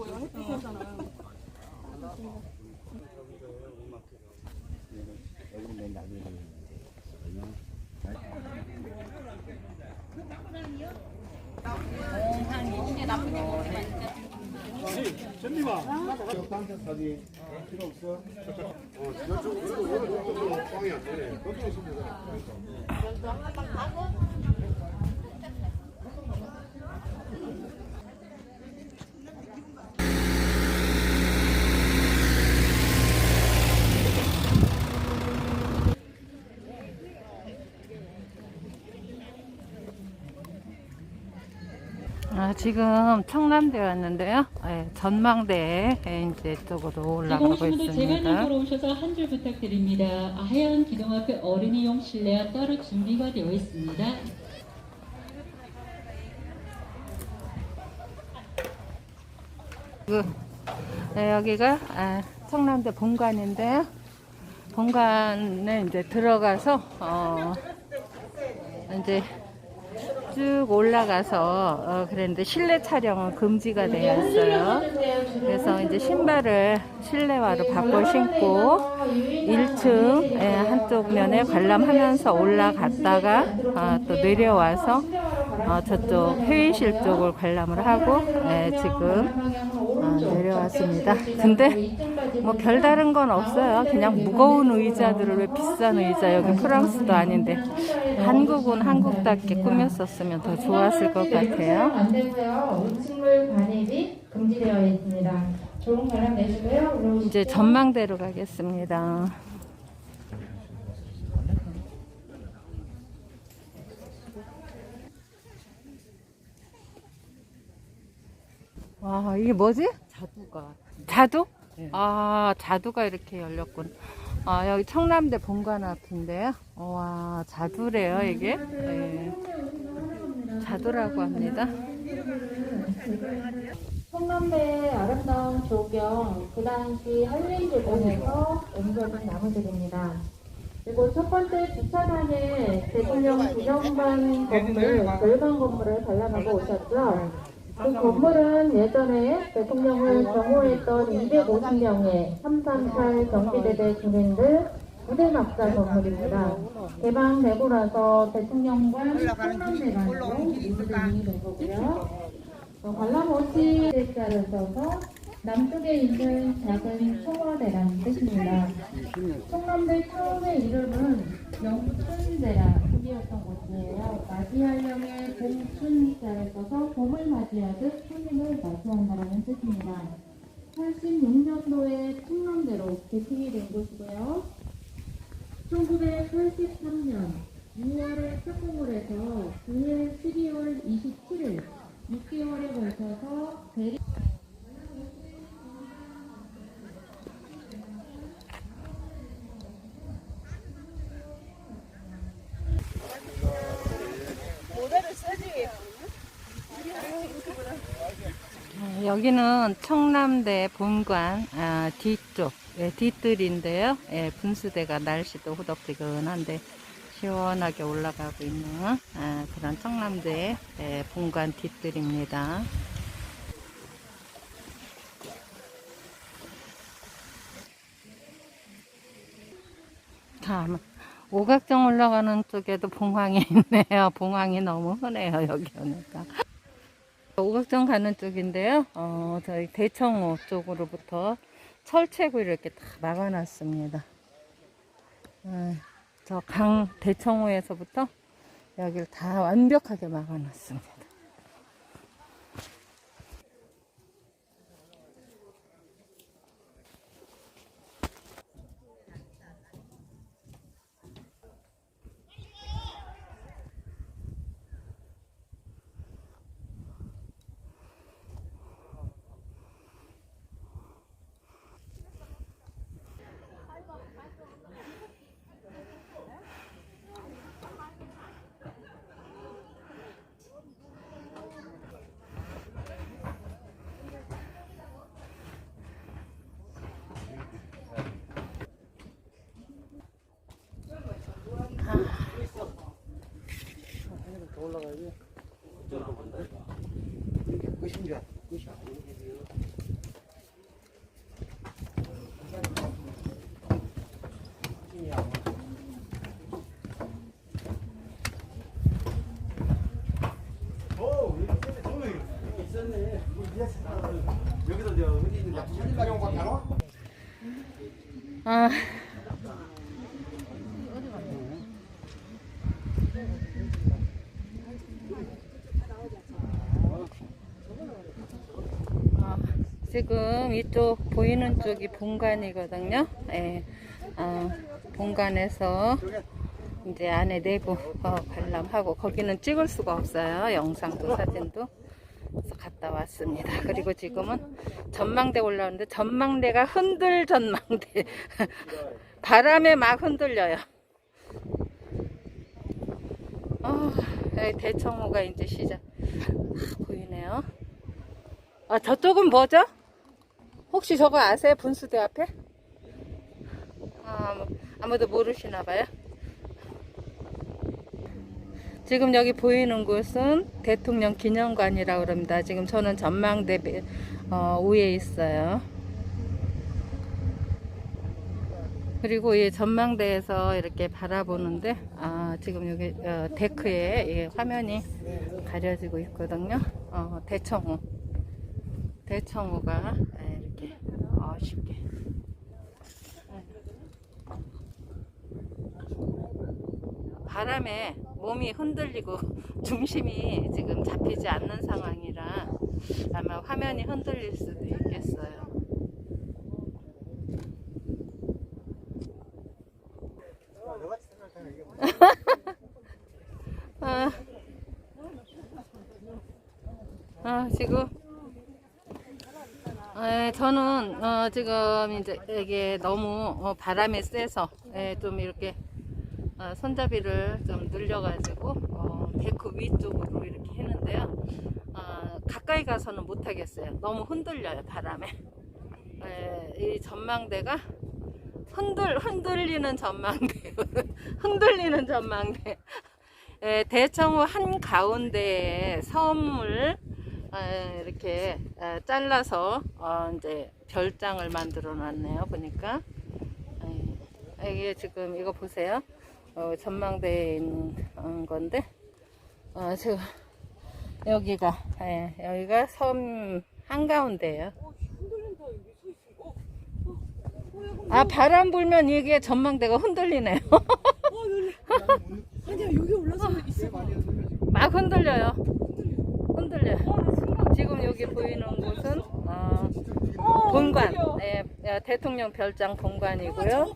보여. 햇빛 오잖아. 여기는 맨 나중에 아, 지금 청남대 왔는데요. 예, 전망대에 이제 쪽으로 올라가고 있습니다. 걸어오셔서 한 줄 부탁드립니다. 하얀 기둥 앞에 어린이용 실내와 따로 준비가 되어 있습니다. 그, 네, 여기가 아, 청남대 본관인데요. 본관에 이제 들어가서 어, 이제 쭉 올라가서 어, 그랬는데 실내 촬영은 금지가 되어 있어요. 그래서 이제 신발을 실내화로 바꿔 신고 1층 예, 한쪽 면에 관람하면서 올라갔다가 아, 또 내려와서 어, 저쪽 회의실 쪽을 관람을 하고 예, 지금 아, 내려왔습니다. 근데 뭐 별다른 건 없어요. 그냥 무거운 의자들을 왜 비싼 의자 여기 프랑스도 아닌데 한국은 한국답게 꾸몄었으면 더 좋았을 것 같아요. 안 되고요. 음식물 반입이 금지되어 있습니다. 좋은 관람 내시고요. 올라오십시오. 이제 전망대로 가겠습니다. 와, 이게 뭐지? 자두가. 자두? 네. 아, 자두가 이렇게 열렸군. 아, 여기 청남대 본관 앞인데요. 와, 자두래요, 이게. 네. 자두라고 합니다. 성남대의 아름다운 조경, 그 당시 한림제공에서 옮겨진 나무들입니다. 그리고 첫 번째 주차장에 대통령 기념관 건물, 별관 건물을 관람하고 오셨죠. 그 건물은 예전에 대통령을 경호했던 250명의 338 경비대대 군인들 부대 막사 건물입니다. 개방되고 나서 대통령관 성남대관으로 이주되는 된 거고요. 어, 관람오지 대자를 써서 남쪽에 있는 작은 청와대라는 뜻입니다. 청남대 처음의 이름은 영춘대라 뜻이었던 곳이에요. 맞이하려면 공춘자를 써서 봄을 맞이하듯 손님을 맞이한다라는 뜻입니다. 86년도에 청남대로 개통이 된 곳이고요. 1983년 6월에 착공을 해서 그해 12월 27일 6개월에 걸쳐서 대리 아, 여기는 청남대 본관 아, 뒤쪽 예, 뒤뜰인데요. 예, 분수대가 날씨도 후덥지근한데 시원하게 올라가고 있는 아, 그런 청남대 예, 본관 뒤뜰입니다. 다음 오각정 올라가는 쪽에도 봉황이 있네요. 봉황이 너무 흔해요 여기 오니까. 오각정 가는 쪽인데요. 어, 저희 대청호 쪽으로부터 철책을 이렇게 다 막아놨습니다. 저강 대청호에서부터 여기를 다 완벽하게 막아놨습니다. 더 올라가야지. 이렇게 신이야 아. 지금 이쪽 보이는 쪽이 본관이거든요. 예. 아, 본관에서 이제 안에 내부 어, 관람하고 거기는 찍을 수가 없어요. 영상도 사진도. 그래서 갔다 왔습니다. 그리고 지금은 전망대 올라오는데 전망대가 흔들 전망대. 바람에 막 흔들려요. 아, 여기 대청호가 이제 시작 아, 보이네요. 아, 저쪽은 뭐죠? 혹시 저거 아세요? 분수대 앞에? 아, 뭐, 아무도 모르시나 봐요. 지금 여기 보이는 곳은 대통령 기념관이라고 그럽니다. 지금 저는 전망대 배- 어, 위에 있어요. 그리고 이 전망대에서 이렇게 바라보는데 아, 지금 여기 어, 데크에 이 화면이 가려지고 있거든요. 어, 대청호. 대청호가 예, 이렇게 어, 쉽게 바람에 몸이 흔들리고 중심이 지금 잡히지 않는 상황이라 아마 화면이 흔들릴 수도 있겠어요. 너같이 생각하는 이게 아, 아 지금 에, 저는 어, 지금 이제 이게 너무 어, 바람이 세서 에, 좀 이렇게 어, 손잡이를 좀 늘려가지고 어, 데크 위쪽으로 이렇게 했는데요. 어, 가까이 가서는 못 하겠어요. 너무 흔들려요 바람에. 에, 이 전망대가 흔들 흔들리는 전망대, 흔들리는 전망대. 에, 대청호 한 가운데에 섬을 에, 이렇게 에, 잘라서 어, 이제 별장을 만들어 놨네요. 보니까 에, 이게 지금 이거 보세요. 어, 전망대에 있는 어, 건데 어, 지금 여기가 예, 여기가 섬 한가운데예요. 아 바람 불면 이게 전망대가 흔들리네요. 아니야 여기 올라서 있어. 막 흔들려요. 흔들려요. 지금 여기 보이는 곳은 어, 본관, 네, 예, 대통령 별장 본관이고요.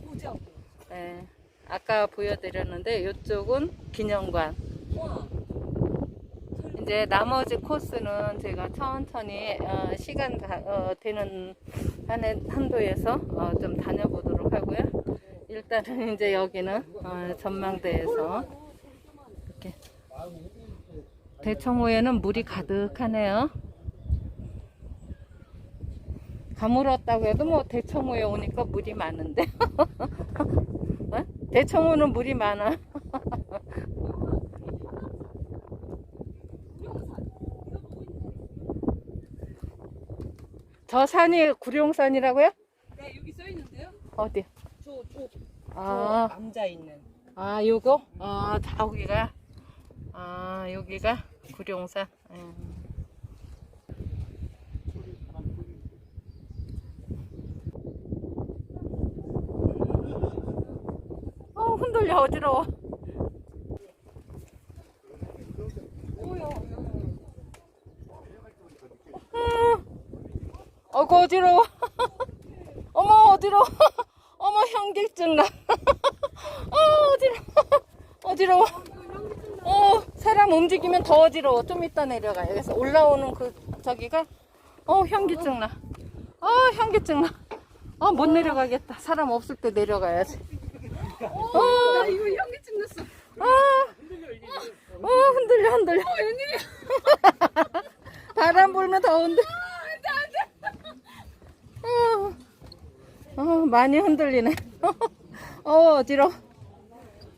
예, 아까 보여드렸는데 이쪽은 기념관. 이제 나머지 코스는 제가 천천히 어, 시간 가- 어, 되는 한해 한도에서 어, 좀 다녀보도록 하고요. 일단은 이제 여기는 어, 전망대에서 대청호에는 물이 가득하네요. 가물었다고 해도 뭐 대청호에 오니까 물이 많은데. 어? 대청호는 물이 많아. 저 산이 구룡산이라고요? 네 여기 써 있는데요. 어디? 저 저 아, 남자 있는. 아, 요거? 아, 저기가. 아, 여기가 구룡산. 음. 어, 흔들려, 어지러워. 음, 어구, 어지러워. 어머, 어지러워. 어머, 현기증 나. 어, 어지러워. 어지러워. 어, 사람 움직이면 더 어지러워. 좀 이따 내려가요. 그래서 올라오는 그, 저기가, 어, 현기증 나. 어, 현기증 나. 어, 못 내려가겠다. 사람 없을 때 내려가야지. 어, 나 이거 현기증 났어. 아, 어, 흔들려, 흔들려. 어 웬일이야? 바람 불면 더 흔들려. 어, 어, 많이 흔들리네. 어, 어지러워.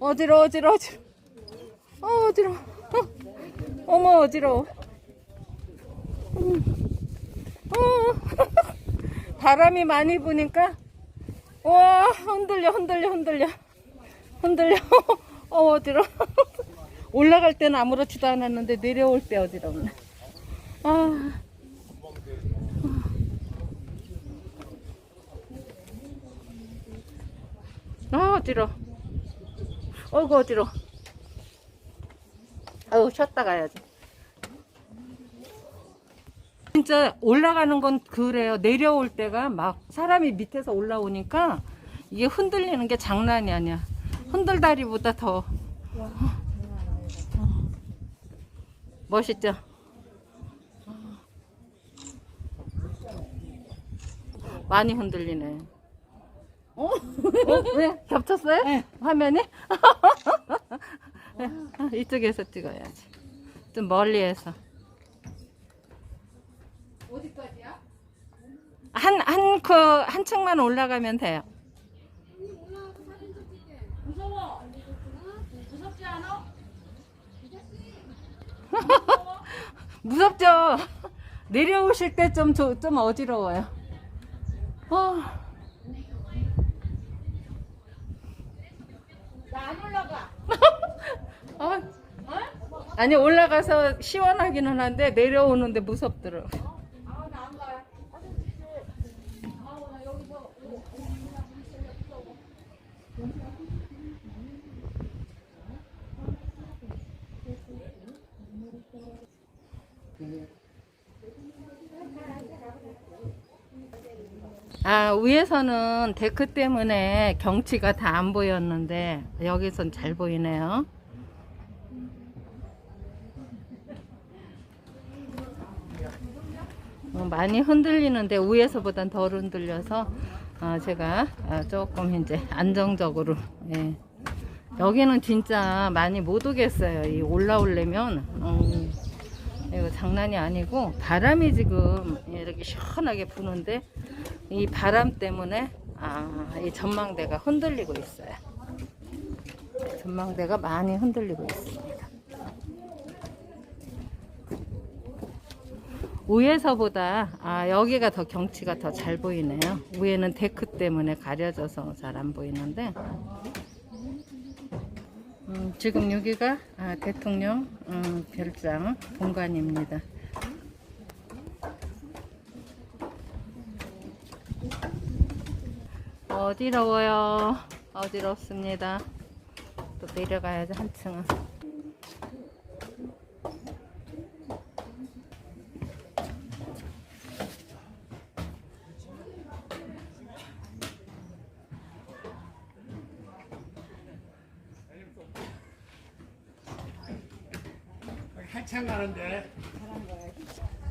어지러워, 어지러워, 어지러워. 어, 어지러워. 어, 어머, 어지러워. 음. 어, 바람이 많이 부니까, 와, 흔들려, 흔들려, 흔들려. 흔들려. 어, 어지러. 올라갈 때는 아무렇지도 않았는데 내려올 때 어지럽네. 아. 아, 어지러. 어이구, 어지러. 아유, 쉬었다 가야지. 진짜 올라가는 건 그래요. 내려올 때가 막 사람이 밑에서 올라오니까 이게 흔들리는 게 장난이 아니야. 흔들다리보다 더 멋있죠? 많이 흔들리네. 어? 왜? 겹쳤어요? 화면이? 이쪽에서 찍어야지. 좀 멀리에서. 어디까지야? 한, 한, 그, 한 층만 올라가면 돼요. 무서워. 무섭지 않아? 무섭죠? 내려오실 때 좀, 좀 어지러워요. 어. 나 안 올라가. 어. 아니, 올라가서 시원하기는 한데, 내려오는데 여기서. 아, 위에서는 데크 때문에 경치가 다 안 보였는데, 여기선 잘 보이네요. 어, 많이 흔들리는데 위에서보단 덜 흔들려서 어, 제가 어, 조금 이제 안정적으로 예. 여기는 진짜 많이 못 오겠어요. 이 올라오려면 음, 이거 장난이 아니고 바람이 지금 이렇게 시원하게 부는데 이 바람 때문에 아, 이 전망대가 흔들리고 있어요. 전망대가 많이 흔들리고 있습니 위에서보다 아, 여기가 더 경치가 더 잘 보이네요. 위에는 데크 때문에 가려져서 잘 안 보이는데 음, 지금 여기가 아, 대통령 음, 별장 공간입니다. 어지러워요. 어지럽습니다. 또 내려가야지 한층은. 가는데.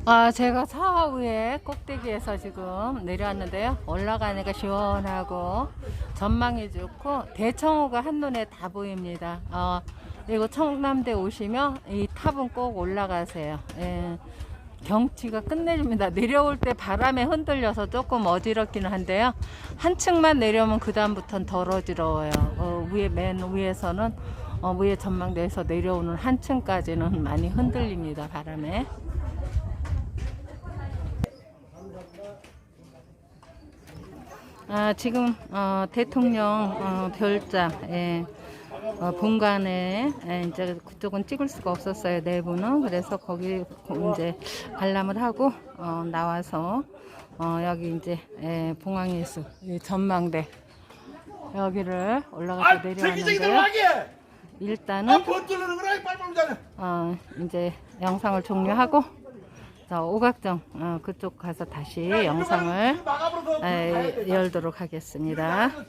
아, 제가 사하우의 꼭대기에서 지금 내려왔는데요. 올라가니까 시원하고 전망이 좋고 대청호가 한눈에 다 보입니다. 어, 그리고 청남대 오시면 이 탑은 꼭 올라가세요. 예. 경치가 끝내줍니다. 내려올 때 바람에 흔들려서 조금 어지럽기는 한데요. 한 층만 내려오면 그 다음부터는 덜 어지러워요. 어, 위에 맨 위에서는 어, 위에 전망대에서 내려오는 한 층까지는 많이 흔들립니다. 바람에. 아, 지금 어, 대통령 어, 별장 예, 어, 본관에 예, 이제 그쪽은 찍을 수가 없었어요 내부는 그래서 거기 이제 관람을 하고 어, 나와서 어, 여기 이제 예, 봉황예수 이 전망대 여기를 올라가서 내려왔는데요. 일단은 잖아. 어, 이제 영상을 종료하고 자, 오각정 어, 그쪽 가서 다시 영상을 에, 열도록 하겠습니다.